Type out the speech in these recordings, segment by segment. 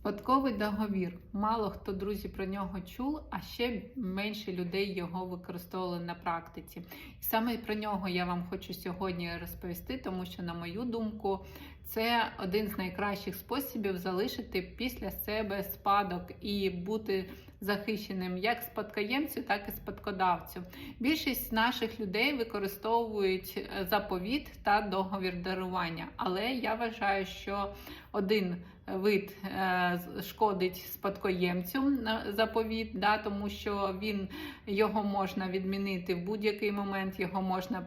Спадковий договір. Мало хто, друзі, про нього чув, а ще менше людей його використовували на практиці. І саме про нього я вам хочу сьогодні розповісти, тому що, на мою думку, це один з найкращих способів залишити після себе спадок і бути захищеним як спадкоємцю, так і спадкодавцю. Більшість наших людей використовують е, заповіт та договір дарування, але я вважаю, що один вид е, шкодить спадкоємцю заповіт, да, тому що він його можна відмінити в будь-який момент, його можна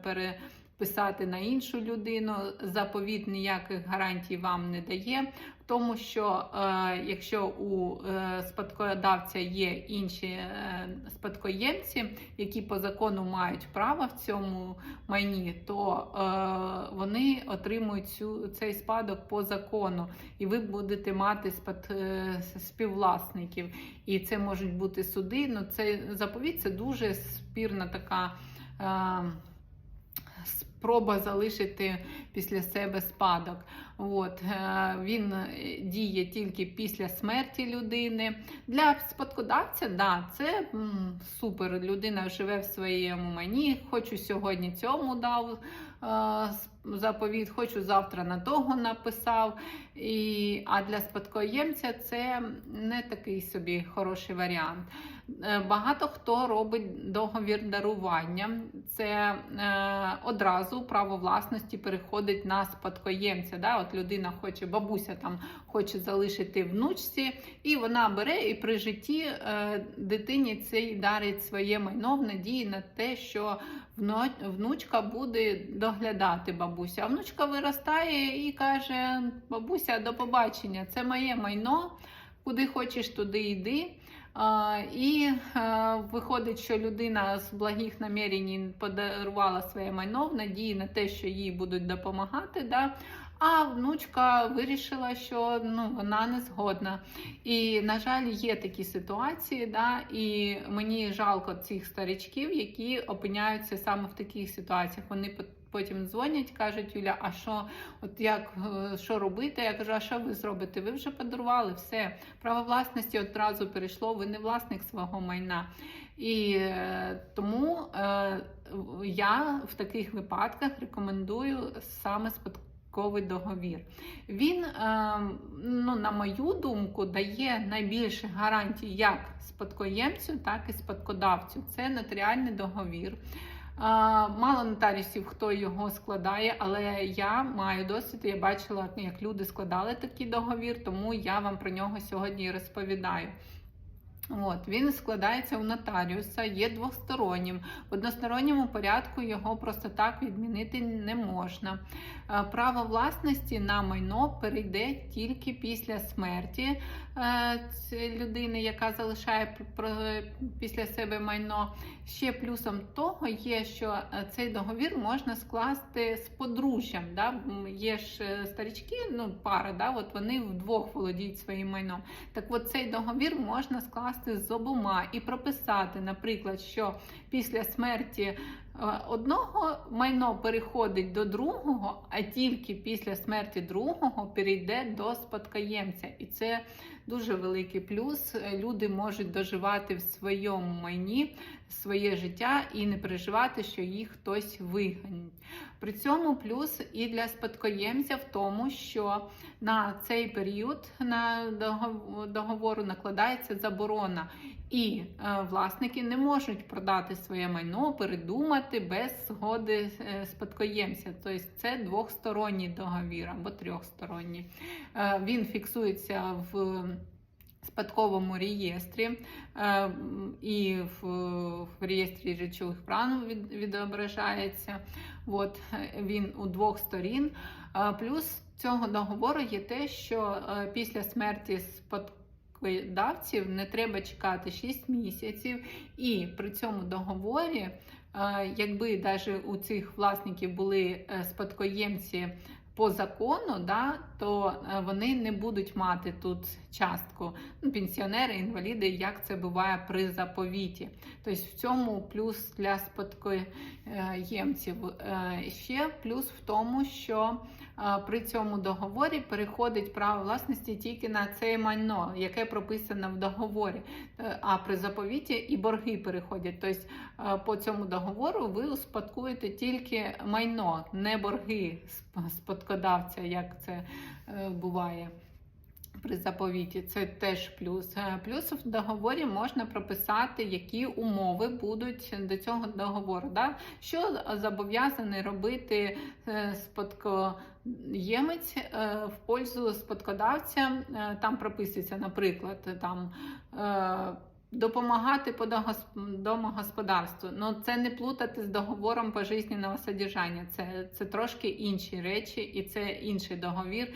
переписати на іншу людину. Заповіт ніяких гарантій вам не дає. Тому що е, якщо у е, спадкодавця є інші е, спадкоємці, які по закону мають право в цьому майні, то е, вони отримують цю, цей спадок по закону, і ви будете мати спад, е, співвласників. І це можуть бути суди. Ну, це заповідь це дуже спірна така. Е, Спроба залишити після себе спадок. От, е, Він діє тільки після смерті людини. Для спадкодавця, да, це супер. Людина живе в своєму мені, Хочу сьогодні цьому дав е, заповіт, хочу завтра на того написав. І, А для спадкоємця це не такий собі хороший варіант. Е, багато хто робить договір дарування. Це е, одразу право власності переходить на спадкоємця. Да? От людина хоче, бабуся там хоче залишити внучці, і вона бере і при житті е, дитині цей дарить своє майно в надії на те, що внучка буде доглядати бабуся. А внучка виростає і каже: Бабуся, до побачення, це моє майно, куди хочеш, туди йди. І виходить, що людина з благих намірень подарувала своє майно в надії на те, що їй будуть допомагати. Да? А внучка вирішила, що ну, вона не згодна. І, на жаль, є такі ситуації, да? і мені жалко цих старичків, які опиняються саме в таких ситуаціях. Вони Потім дзвонять, кажуть, Юля, а що от як е, що робити? Я кажу, а що ви зробите? Ви вже подарували все. Право власності одразу перейшло, ви не власник свого майна. І е, тому е, я в таких випадках рекомендую саме спадковий договір. Він, е, ну, на мою думку, дає найбільше гарантій як спадкоємцю, так і спадкодавцю. Це нотаріальний договір. Мало нотаріусів, хто його складає, але я маю досвід. Я бачила, як люди складали такий договір, тому я вам про нього сьогодні розповідаю. От, Він складається у нотаріуса, є двостороннім. В односторонньому порядку його просто так відмінити не можна. Е, право власності на майно перейде тільки після смерті е, людини, яка залишає після себе майно. Ще плюсом того є, що е, цей договір можна скласти з подружжям. Да? Є ж старички, ну пара, да? от вони вдвох володіють своїм майном. Так от цей договір можна скласти з обома і прописати, наприклад, що після смерті одного майно переходить до другого, а тільки після смерті другого перейде до спадкоємця. І це дуже великий плюс. Люди можуть доживати в своєму майні своє життя і не переживати, що їх хтось виганить. При цьому плюс і для спадкоємця в тому, що на цей період на договору накладається заборона. І е, власники не можуть продати своє майно, передумати без згоди е, спадкоємця. Тобто це двохсторонній договір або трьохсторонній. Е, він фіксується в спадковому реєстрі і в, реєстрі речових прав від, відображається. От, він у двох сторін. Плюс цього договору є те, що після смерті спадкоємця Давців не треба чекати 6 місяців, і при цьому договорі, е, якби навіть у цих власників були е, спадкоємці по закону, да, то е, вони не будуть мати тут частку ну, пенсіонери, інваліди, як це буває при заповіті. Тобто в цьому плюс для спадкоємців. Ще плюс в тому, що при цьому договорі переходить право власності тільки на це майно, яке прописано в договорі. Е, А при заповіті і борги переходять. Тобто е, по цьому договору ви успадкуєте тільки майно, не борги сп- спадкодавця, як це е, буває. При заповіті це теж плюс. Е, Плюс в договорі можна прописати, які умови будуть до цього договору. Да? Що зобов'язаний робити е, спадкоємець е, в пользу спадкодавця. Там прописується, наприклад, там. Допомагати по домогосподарству. Ну це не плутати з договором пожизненного содержання. Це, це трошки інші речі, і це інший договір.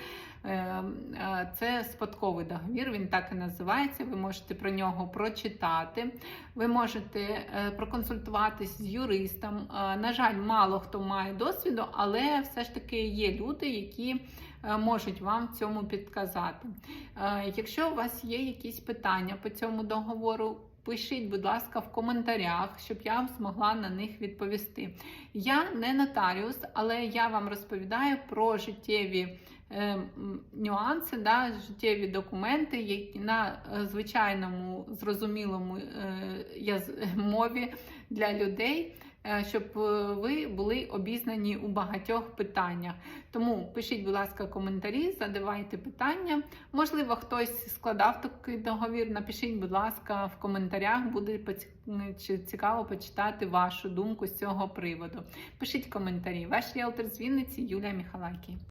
Е, е, Це спадковий договір, він так і називається. Ви можете про нього прочитати. Ви можете е, проконсультуватись з юристом. Е, На жаль, мало хто має досвіду, але все ж таки є люди, які можуть вам в цьому підказати. Якщо у вас є якісь питання по цьому договору, пишіть, будь ласка, в коментарях, щоб я змогла на них відповісти. Я не нотаріус, але я вам розповідаю про життєві нюанси, да, життєві документи, які на е, звичайному зрозумілому е, мові для людей. е, Щоб е, ви були обізнані у багатьох питаннях. Тому пишіть, будь ласка, коментарі, задавайте питання. Можливо, хтось складав такий договір. Напишіть, будь ласка, в коментарях. Буде цікаво почитати вашу думку з цього приводу. Пишіть коментарі. Ваш ріалтор з Вінниці Юлія Міхалакі.